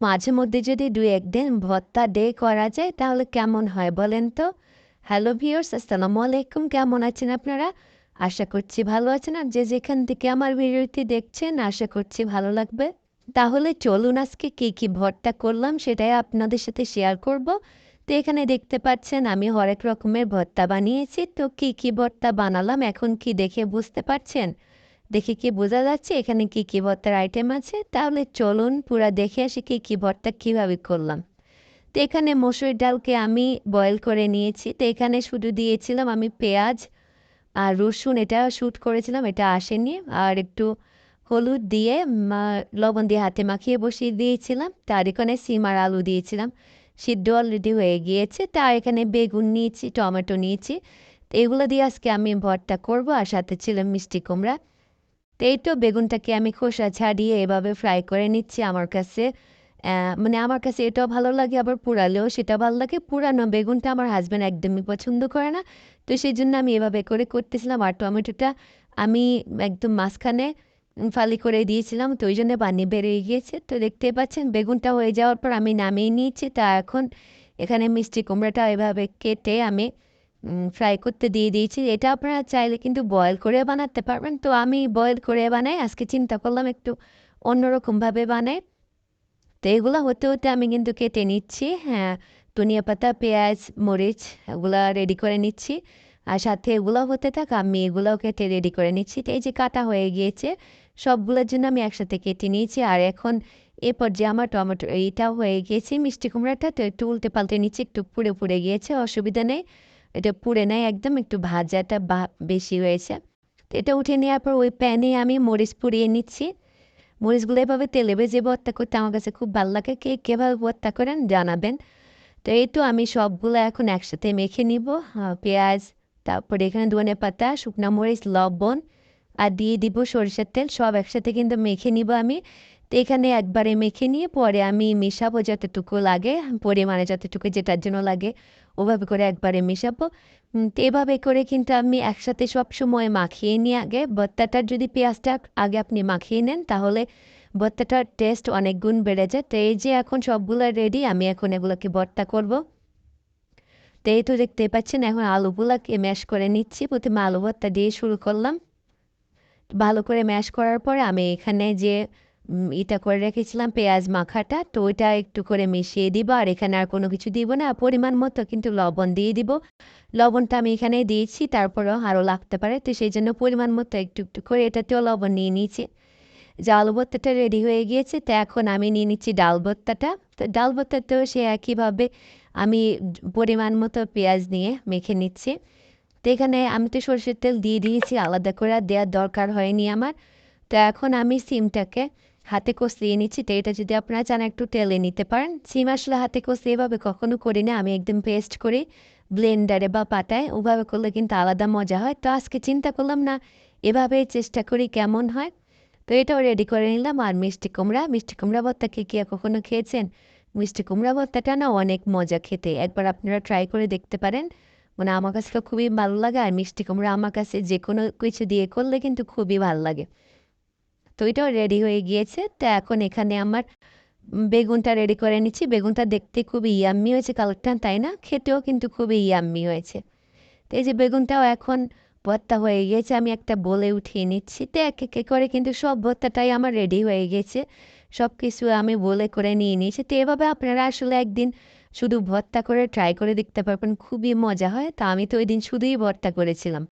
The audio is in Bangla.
মাঝে মধ্যে যদি দুই একদিন ভত্তা ডে করা যায়, তাহলে কেমন হয় বলেন তো? হ্যালো ভিউর্স আসসালামু আলাইকুম। কেমন আছেন আপনারা? আশা করছি ভালো আছেন। আর যে যেখান থেকে আমার ভিডিওটি দেখছেন, আশা করছি ভালো লাগবে। তাহলে চলুন আজকে কী কী ভর্তা করলাম সেটাই আপনাদের সাথে শেয়ার করব। তো এখানে দেখতে পাচ্ছেন, আমি হরেক রকমের ভর্তা বানিয়েছি। তো কী কী ভর্তা বানালাম, এখন কি দেখে বুঝতে পারছেন? দেখে কি বোঝা যাচ্ছে এখানে কি কি ভর্তার আইটেম আছে? তাহলে চলুন পুরা দেখে আসি কি কি ভর্তা কীভাবে করলাম। তো এখানে মসুর ডালকে আমি বয়েল করে নিয়েছি। তো এখানে শুধু দিয়েছিলাম আমি পেঁয়াজ আর রসুন। এটা শ্যুট করেছিলাম, এটা আসেনি। আর একটু হলুদ দিয়ে লবণ দিয়ে হাতে মাখিয়ে বসিয়ে দিয়েছিলাম। তার এখানে সিম আর আলু দিয়েছিলাম। সিদ্ধ অলরেডি হয়ে গিয়েছে। তার এখানে বেগুন নিয়েছি, টমেটো নিয়েছি। তো এগুলো দিয়ে আজকে আমি ভর্তা করব। আর সাথে ছিল মিষ্টি কুমড়া। তো এই তো বেগুনটাকে আমি খোসা ছাড়িয়ে এভাবে ফ্রাই করে নিচ্ছি আমার কাছে। মানে আমার কাছে এটাও ভালো লাগে, আবার পুরালেও সেটা ভালো লাগে। পুরানো বেগুনটা আমার হাজব্যান্ড একদমই পছন্দ করে না। তো সেই জন্য আমি এভাবে করে করতেছিলাম আর টমেটোটা আমি একদম মাঝখানে ফালি করে দিয়েছিলাম, তো ওই জন্য পানি বেরিয়ে গিয়েছে। তো দেখতে পাচ্ছেন, বেগুনটা হয়ে যাওয়ার পর আমি নামিয়ে নিয়েছি। তা এখন এখানে মিষ্টি কুমড়াটা এভাবে কেটে আমি ফ্রাই করতে দিয়ে দিয়েছি। এটা আপনারা চাইলে কিন্তু বয়েল করে বানাতে পারবেন। তো আমি বয়েল করে বানাই। আজকে চিন্তা করলাম একটু অন্যরকমভাবে বানাই। তো এগুলো হতে হতে আমি কিন্তু কেটে নিচ্ছি। হ্যাঁ ধনিয়া পাতা, পেঁয়াজ, মরিচ এগুলো রেডি করে নিচ্ছি। আর সাথে এগুলো হতে থাক, আমি এগুলোও কেটে রেডি করে নিচ্ছি। তো এই যে কাটা হয়ে গিয়েছে, সবগুলোর জন্য আমি একসাথে কেটে নিয়েছি। আর এখন এ পর্যায়ে আমার টমেটো এইটাও হয়ে গিয়েছে, মিষ্টি কুমড়াটা। তো একটু উল্টে পাল্টে নিচ্ছি, একটু পুড়ে পুড়ে গিয়েছে, অসুবিধা নেই। এটা পুড়ে নেয় একদম, একটু ভাজাটা বেশি হয়েছে। তো এটা উঠে নেওয়ার পর ওই প্যানে আমি মরিচ পুড়িয়ে নিচ্ছি। মরিচগুলো এভাবে তেলে ভেজে ভর্তা করতে আমার কাছে খুব ভালো লাগে। কে কীভাবে ভর্তা করেন জানাবেন। তো এই তো আমি সবগুলো এখন একসাথে মেখে নিব। পেঁয়াজ, তারপরে এখানে ধনে পাতা, শুকনা মরিচ, লবণ, আর দিয়ে দিব সরিষার তেল। সব একসাথে কিন্তু মেখে নিব আমি। তো এখানে একবারে মেখে নিয়ে পরে আমি মেশাবো যতটুকু লাগে, পরিমাণে যতটুকু যেটার জন্য লাগে। ওভাবে করে একবারে মেশাবো। এভাবে করে কিন্তু আমি একসাথে সব সময় মাখিয়ে নিয়ে আগে। ভর্তাটার যদি পেঁয়াজটা আগে আপনি মাখিয়ে নেন, তাহলে ভর্তাটার টেস্ট অনেক গুণ বেড়ে যায়। তো এই যে এখন সবগুলো রেডি আমি এখন এগুলোকে ভর্তা করব। তো এই তো দেখতে পাচ্ছেন, এখন আলুগুলোকে ম্যাশ করে নিচ্ছি। প্রথমে আলু ভর্তা দিয়ে শুরু করলাম। ভালো করে ম্যাশ করার পরে আমি এখানে যে এটা করে রেখেছিলাম পেঁয়াজ মাখাটা, তো ওইটা একটু করে মিশিয়ে দিব, আর এখানে আর কোনো কিছু দিব না, পরিমাণ মতো কিন্তু লবণ দিয়ে দিব। লবণটা আমি এখানে দিয়েছি, তারপরেও আরও লাগতে পারে, তো সেই জন্য পরিমাণ মতো একটু একটু করে এটাতেও লবণ নিয়ে নিয়েছি। যে আলু রেডি হয়ে গিয়েছে, তো এখন আমি নিয়ে নিচ্ছি ডাল ভর্তাটা, তো ডাল ভর্তাতেও সে একইভাবে আমি পরিমাণ মতো পেঁয়াজ নিয়ে মেখে নিচ্ছি। তো এখানে আমি তো সরষের তেল দিয়ে দিয়েছি, আলাদা করে দেওয়ার দরকার হয়নি আমার। তো এখন আমি সিমটাকে হাতে কষিয়ে নিচ্ছি, তো এটা যদি আপনারা চান একটু তেলে নিতে পারেন। সিম আসলে হাতে কষিয়ে এভাবে কখনো করি না, আমি একদম পেস্ট করি ব্লেন্ডারে বা পাতায়, ওভাবে করলে কিন্তু আলাদা মজা হয়। তো আজকে চিন্তা করলাম না এভাবে চেষ্টা করি কেমন হয়। তো এটাও রেডি করে নিলাম। আর মিষ্টি কুমড়া মিষ্টি কুমড়া ভর্তা কে কে কখনো খেয়েছেন? মিষ্টি কুমড়া ভর্তাটা না অনেক মজা খেতে, একবার আপনারা ট্রাই করে দেখতে পারেন। মানে আমার কাছে তো খুবই ভালো লাগে, আর মিষ্টি কুমড়া আমার কাছে যে কোনো কিছু দিয়ে করলে কিন্তু খুবই ভালো লাগে। তো এটাও রেডি হয়ে গিয়েছে। তো এখন এখানে আমার বেগুনটা রেডি করে নিচ্ছি। বেগুনটা দেখতে খুবই ইয়াম্মি হয়েছে, কালারটা তাই না? খেতেও কিন্তু খুবই ইয়াম্মি হয়েছে। তো এই যে বেগুনটাও এখন ভর্তা হয়ে গিয়েছে, আমি একটা বলে উঠিয়ে নিচ্ছি। তো এক একে করে কিন্তু সব ভর্তাটাই আমার রেডি হয়ে গেছে। সব কিছু আমি বলে করে নিয়ে নিয়েছি। তো এভাবে আপনারা আসলে একদিন শুধু ভর্তা করে ট্রাই করে দেখতে পারবেন। খুবই মজা হয়। তা আমি তো ওই দিন শুধুই ভর্তা করেছিলাম।